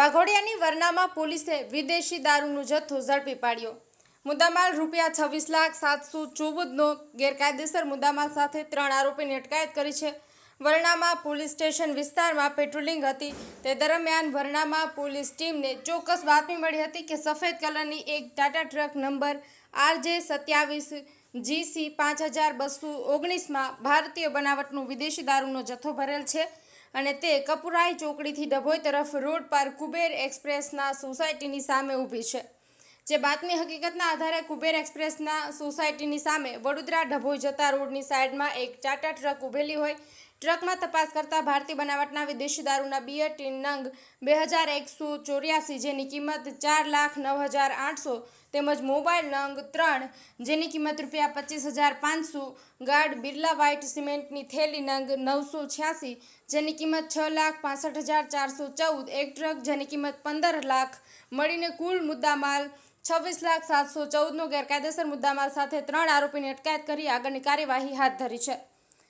વાઘોડિયાની વરનામાં પોલીસે વિદેશી દારૂનો જથ્થો ઝડપી પાડ્યો. મુદ્દામાલ રૂપિયા છવ્વીસ લાખ સાતસો ચૌદનો ગેરકાયદેસર મુદ્દામાલ સાથે ત્રણ આરોપીની અટકાયત કરી છે. વરણામાં પોલીસ સ્ટેશન વિસ્તારમાં પેટ્રોલિંગ હતી. તે દરમિયાન વરણામાં પોલીસ ટીમને ચોક્કસ બાતમી મળી હતી કે સફેદ કલરની એક ટાટા ટ્રક નંબર આરજે સત્યાવીસ જીસી પાંચ હજાર બસો ઓગણીસમાં ભારતીય બનાવટનું વિદેશી દારૂનો જથ્થો ભરેલ છે. અને તે કપુરાઈ ચોકડીથી ડભોઈ તરફ રોડ પર કુબેર એક્સપ્રેસના સોસાયટીની સામે ઊભી છે. જે બાતમી હકીકતના આધારે કુબેર એક્સપ્રેસના સોસાયટીની સામે વડોદરા ડભોઈ જતા રોડની સાઈડમાં એક ટાટા ટ્રક ઊભેલી હોય ટ્રકમાં તપાસ કરતા ભારતીય બનાવટના વિદેશી દારૂના બિયર, ટીન નંગ, બે હજાર એકસો ચોર્યાસી, જેની કિંમત ચાર લાખ નવ હજાર આઠસો તેમજ મોબાઈલ નંગ ત્રણ, જેની કિંમત રૂપિયા પચીસ હજાર પાંચસો ગાર્ડ બિરલા વ્હાઇટ સિમેન્ટની થેલી નંગ નવસો છ્યાસી, જેની કિંમત છ લાખ પાસઠ હજાર ચારસો ચૌદ, એક ટ્રક જેની કિંમત પંદર લાખ મળીને કુલ મુદ્દામાલ છવ્વીસ લાખ સાતસો ચૌદનો ગેરકાયદેસર મુદ્દામાલ સાથે ત્રણ આરોપીની અટકાયત કરી આગળની કાર્યવાહી હાથ ધરી છે.